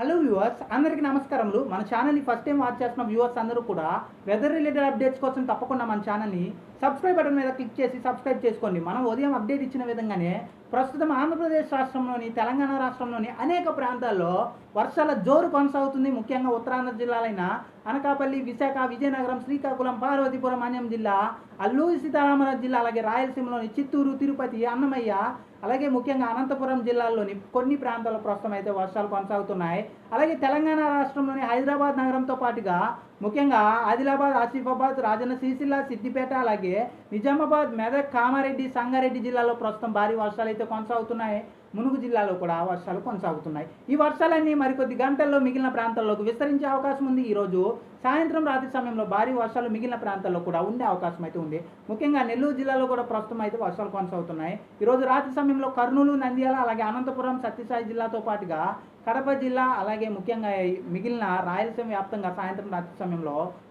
Hello viewers అందరికీ నమస్కారములు. మన ఛానల్ని ఫస్ట్ టైం వాచ్ చేస్తున్న వ్యూవర్స్ అందరూ కూడా వెదర్ రిలేటెడ్ అప్డేట్స్ కోసం తప్పకుండా మన ఛానల్ని సబ్స్క్రైబ్ బటన్ మీద క్లిక్ చేసి సబ్స్క్రైబ్ చేసుకోండి. మనం ఉదయం అప్డేట్ ఇచ్చిన విధంగానే ప్రస్తుతం ఆంధ్రప్రదేశ్ రాష్ట్రంలోని తెలంగాణ రాష్ట్రంలోని అనేక ప్రాంతాల్లో వర్షాల జోరు కొనసాగుతుంది. ముఖ్యంగా ఉత్తరాంధ్ర జిల్లాలైన అనకాపల్లి విశాఖ విజయనగరం శ్రీకాకుళం పార్వతీపురం అన్యం జిల్లా అల్లూరి సీతారామరాజు జిల్లా అలాగే రాయలసీమలోని చిత్తూరు తిరుపతి అన్నమయ్య అలాగే ముఖ్యంగా అనంతపురం జిల్లాల్లోని కొన్ని ప్రాంతాల్లో ప్రస్తుతం అయితే వర్షాలు కొనసాగుతున్నాయి. అలాగే తెలంగాణ రాష్ట్రంలోని హైదరాబాద్ నగరంతో పాటుగా ముఖ్యంగా ఆదిలాబాద్ ఆసిఫాబాద్ రాజన్న సిరిసిల్ల సిద్దిపేట అలాగే నిజామాబాద్ మెదక్ కామారెడ్డి సంగారెడ్డి జిల్లాలో ప్రస్తుతం భారీ వర్షాలు అయితే కొనసాగుతున్నాయి. మునుగు జిల్లాలో కూడా వర్షాలు కొనసాగుతున్నాయి. ఈ వర్షాలన్నీ మరికొద్ది గంటల్లో మిగిలిన ప్రాంతాల్లోకి విస్తరించే అవకాశం ఉంది. ఈరోజు సాయంత్రం రాత్రి సమయంలో భారీ వర్షాలు మిగిలిన ప్రాంతాల్లో కూడా ఉండే అవకాశం అయితే ఉంది. ముఖ్యంగా నెల్లూరు జిల్లాలో కూడా ప్రస్తుతం అయితే వర్షాలు కొనసాగుతున్నాయి. ఈరోజు రాత్రి సమయంలో కర్నూలు నంద్యాల అలాగే అనంతపురం సత్యసాయి జిల్లాతో పాటుగా కడప జిల్లా అలాగే ముఖ్యంగా మిగిలిన రాయలసీమ వ్యాప్తంగా సాయంత్రం రాత్రి సమయంలో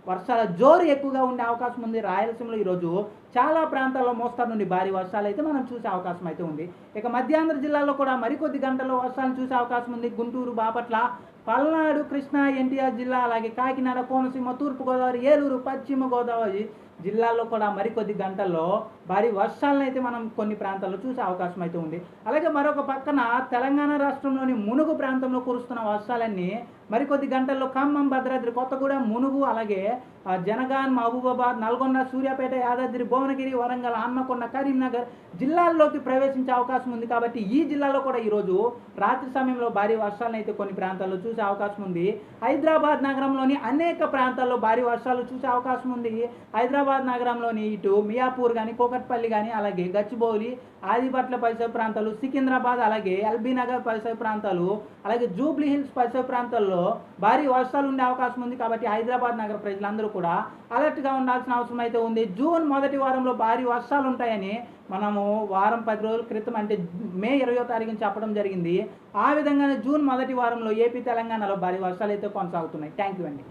వర్షాల జోరు ఎక్కువగా ఉండే అవకాశం ఉంది. రాయలసీమలో ఈరోజు చాలా ప్రాంతాల్లో మోస్తారు నుండి భారీ వర్షాలు అయితే మనం చూసే అవకాశం అయితే ఉంది. ఇక మధ్యాంధ్ర జిల్లాలో కూడా మరికొద్ది గంటల్లో వర్షాలను చూసే అవకాశం ఉంది. గుంటూరు బాపట్ల పల్నాడు కృష్ణా ఎన్టీఆర్ జిల్లా అలాగే కాకినాడ కోనసీమ తూర్పుగోదావరి ఏలూరు పశ్చిమ గోదావరి జిల్లాల్లో కూడా మరికొద్ది గంటల్లో భారీ వర్షాలను అయితే మనం కొన్ని ప్రాంతాల్లో చూసే అవకాశం అయితే ఉంది. అలాగే మరొక పక్కన తెలంగాణ రాష్ట్రంలోని మునుగు ప్రాంతంలో కురుస్తున్న వర్షాలన్నీ మరికొద్ది గంటల్లో ఖమ్మం భద్రాద్రి కొత్తగూడెం మునుగు అలాగే జనగాన్ మహబూబాబాద్ నల్గొండ సూర్యాపేట యాదాద్రి భువనగిరి వరంగల్ హన్మకొండ కరీంనగర్ జిల్లాల్లోకి ప్రవేశించే అవకాశం ఉంది కాబట్టి ఈ జిల్లాలో కూడా ఈరోజు రాత్రి సమయంలో భారీ వర్షాలను అయితే కొన్ని ప్రాంతాల్లో చూసే అవకాశం ఉంది. హైదరాబాద్ నగరంలోని అనేక ప్రాంతాల్లో భారీ వర్షాలు చూసే అవకాశం ఉంది. హైదరాబాద్ నగరంలోని ఇటు మియాపూర్ కానీ కోకట్పల్లి కానీ అలాగే గచ్చిబౌలి ఆదిపట్ల పరిసర ప్రాంతాలు సికింద్రాబాద్ అలాగే ఎల్బీ నగర్ పరిసర ప్రాంతాలు అలాగే జూబ్లీ హిల్స్ పరిసర ప్రాంతాల్లో భారీ వర్షాలు ఉండే అవకాశం ఉంది కాబట్టి హైదరాబాద్ నగర ప్రజలందరూ కూడా అలర్ట్గా ఉండాల్సిన అవసరం అయితే ఉంది. జూన్ మొదటి వారంలో భారీ వర్షాలు ఉంటాయని మనము వారం పది రోజుల క్రితం అంటే మే ఇరవయో తారీఖుని చెప్పడం జరిగింది. ఆ విధంగానే జూన్ మొదటి వారంలో ఏపీ తెలంగాణలో భారీ వర్షాలు అయితే కొనసాగుతున్నాయి. థ్యాంక్ యూ అండి.